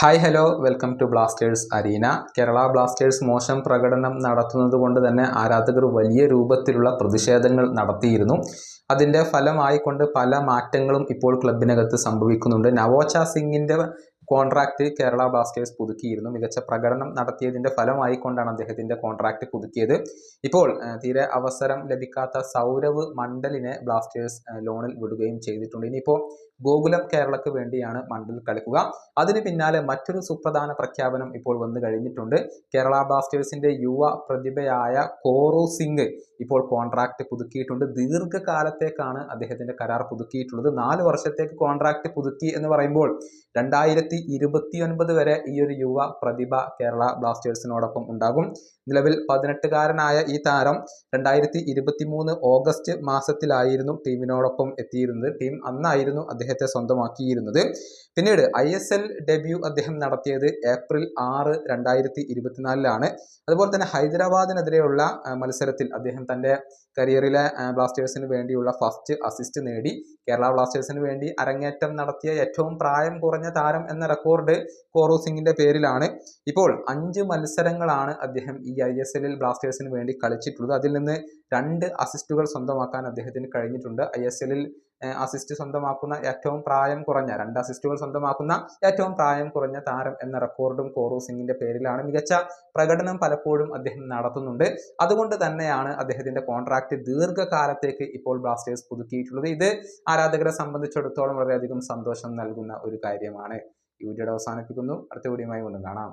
Hi hello welcome to Blasters arena Kerala Blasters മോശം പ്രകടനം നടത്തുന്നത് കൊണ്ട് തന്നെ ആരാധകർ വലിയ രൂപത്തിലുള്ള പ്രതിഷേധങ്ങൾ നടത്തിയിരുന്നു. അതിന്റെ ഫലമായിക്കൊണ്ട് പല മാറ്റങ്ങളും ഇപ്പോൾ ക്ലബിനകത്ത് സംഭവിക്കുന്നുണ്ട്. നവോച്ച സിംഗിന്റെ കോൺട്രാക്റ്റ് കേരള ബ്ലാസ്റ്റേഴ്സ് പുതുക്കിയിരുന്നു. മികച്ച പ്രകടനം നടത്തിയതിന്റെ ഫലമായിക്കൊണ്ടാണ് അദ്ദേഹത്തിന്റെ കോൺട്രാക്റ്റ് പുതുക്കിയത്. ഇപ്പോൾ തീരെ അവസരം ലഭിക്കാത്ത സൗരവ് മണ്ഡലിനെ ബ്ലാസ്റ്റേഴ്സ് ലോണിൽ വിടുകയും ചെയ്തിട്ടുണ്ട്. ഇനിയിപ്പോൾ ഗോകുലം കേരളക്ക് വേണ്ടിയാണ് മണ്ഡൽ കളിക്കുക. അതിന് പിന്നാലെ മറ്റൊരു സുപ്രധാന പ്രഖ്യാപനം ഇപ്പോൾ വന്നു കഴിഞ്ഞിട്ടുണ്ട്. കേരള ബ്ലാസ്റ്റേഴ്സിന്റെ യുവ പ്രതിഭയായ കോറു സിംഗ് ഇപ്പോൾ കോൺട്രാക്റ്റ് പുതുക്കിയിട്ടുണ്ട്. ദീർഘകാലത്തേക്കാണ് അദ്ദേഹത്തിന്റെ കരാർ പുതുക്കിയിട്ടുള്ളത്. നാല് വർഷത്തേക്ക് കോൺട്രാക്റ്റ് പുതുക്കി എന്ന് പറയുമ്പോൾ രണ്ടായിരത്തി ഇരുപത്തിയൊൻപത് വരെ ഈ ഒരു യുവ പ്രതിഭ കേരള ബ്ലാസ്റ്റേഴ്സിനോടൊപ്പം ഉണ്ടാകും. നിലവിൽ പതിനെട്ടുകാരനായ ഈ താരം രണ്ടായിരത്തി ഇരുപത്തി മൂന്ന് ഓഗസ്റ്റ് മാസത്തിലായിരുന്നു ടീമിനോടൊപ്പം എത്തിയിരുന്നത്. ടീം അന്നായിരുന്നു അദ്ദേഹത്തെ സ്വന്തമാക്കിയിരുന്നത്. പിന്നീട് ഐ എസ് എൽ ഡെബ്യൂ അദ്ദേഹം നടത്തിയത് ഏപ്രിൽ ആറ് രണ്ടായിരത്തി ഇരുപത്തിനാലിലാണ് അതുപോലെ തന്നെ ഹൈദരാബാദിനെതിരെയുള്ള മത്സരത്തിൽ അദ്ദേഹം തന്റെ കരിയറിലെ ബ്ലാസ്റ്റേഴ്സിന് വേണ്ടിയുള്ള ഫസ്റ്റ് അസിസ്റ്റ് നേടി. കേരള ബ്ലാസ്റ്റേഴ്സിന് വേണ്ടി അരങ്ങേറ്റം നടത്തിയ ഏറ്റവും പ്രായം കുറഞ്ഞ താരം എന്ന റെക്കോർഡ് കോറു സിംഗിന്റെ പേരിലാണ്. ഇപ്പോൾ അഞ്ച് മത്സരങ്ങളാണ് അദ്ദേഹം ഈ ഐ എസ് എല്ലിൽ ബ്ലാസ്റ്റേഴ്സിന് വേണ്ടി കളിച്ചിട്ടുള്ളത്. അതിൽ നിന്ന് രണ്ട് അസിസ്റ്റുകൾ സ്വന്തമാക്കാൻ അദ്ദേഹത്തിന് കഴിഞ്ഞിട്ടുണ്ട്. ഐ എസ് എല്ലിൽ അസിസ്റ്റ് സ്വന്തമാക്കുന്ന ഏറ്റവും പ്രായം കുറഞ്ഞ രണ്ട് അസിസ്റ്റുകൾ സ്വന്തമാക്കുന്ന ഏറ്റവും പ്രായം കുറഞ്ഞ താരം എന്ന റെക്കോർഡും കോറു സിംഗിന്റെ പേരിലാണ് മികച്ച പ്രകടനം പലപ്പോഴും അദ്ദേഹം നടത്തുന്നുണ്ട്. അതുകൊണ്ട് തന്നെയാണ് അദ്ദേഹത്തിന്റെ കോൺട്രാക്ട് ദീർഘകാലത്തേക്ക് ഇപ്പോൾ ബ്ലാസ്റ്റേഴ്സ് പുതുക്കിയിട്ടുള്ളത്. ഇത് ആരാധകരെ സംബന്ധിച്ചിടത്തോളം വളരെയധികം സന്തോഷം നൽകുന്ന ഒരു കാര്യമാണ്. ഈ വീഡിയോ അവസാനിപ്പിക്കുന്നു. അടുത്ത വീഡിയോയുമായി വീണ്ടും കാണാം.